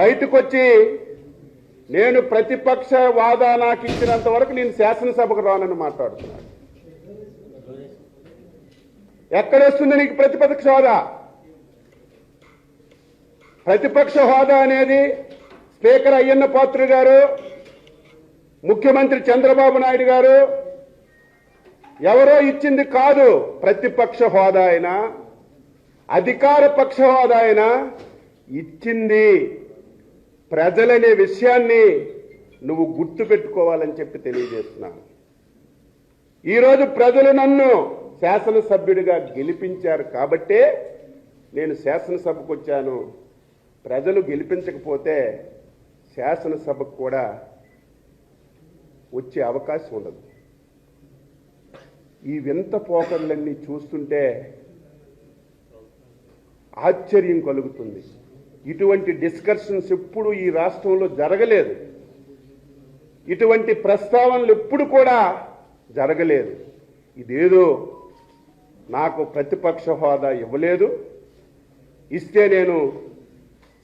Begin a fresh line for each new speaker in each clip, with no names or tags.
బయటకు వచ్చి నేను ప్రతిపక్ష వాదా నాకు ఇచ్చినంత వరకు నేను శాసనసభకు రానని మాట్లాడుతున్నాను. ఎక్కడేస్తుంది నీకు ప్రతిపక్ష హోదా? ప్రతిపక్ష హోదా అనేది స్పీకర్ అయ్యన్న పాత్ర గారు ముఖ్యమంత్రి చంద్రబాబు నాయుడు గారు ఎవరో ఇచ్చింది కాదు ప్రతిపక్ష హోదా అయినా అధికార పక్ష హోదా అయినా ఇచ్చింది. ప్రజలనే విషయాన్ని నువ్వు గుర్తుపెట్టుకోవాలని చెప్పి తెలియజేస్తున్నాను. ఈరోజు ప్రజలు నన్ను శాసనసభ్యుడిగా గెలిపించారు కాబట్టే నేను శాసనసభకు వచ్చాను. ప్రజలు గెలిపించకపోతే శాసనసభకు కూడా వచ్చే అవకాశం ఉండదు. ఈ వింత పోకర్లన్నీ చూస్తుంటే ఆశ్చర్యం కలుగుతుంది. ఇటువంటి డిస్కషన్స్ ఎప్పుడు ఈ రాష్ట్రంలో జరగలేదు. ఇటువంటి ప్రస్తావనలు ఎప్పుడు కూడా జరగలేదు. ఇదేదో నాకు ప్రతిపక్ష హోదా ఇవ్వలేదు. ఇస్తే నేను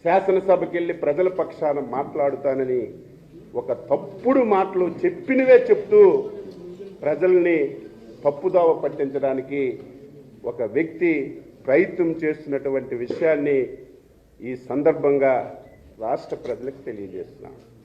శాసనసభకి వెళ్ళి ప్రజల పక్షాన మాట్లాడుతానని ఒక తప్పుడు మాటలు చెప్పినవే చెప్తూ ప్రజల్ని తప్పుదావ పట్టించడానికి ఒక వ్యక్తి ప్రయత్నం చేస్తున్నటువంటి విషయాన్ని ఈ సందర్భంగా రాష్ట్ర ప్రజలకు తెలియజేస్తున్నాను.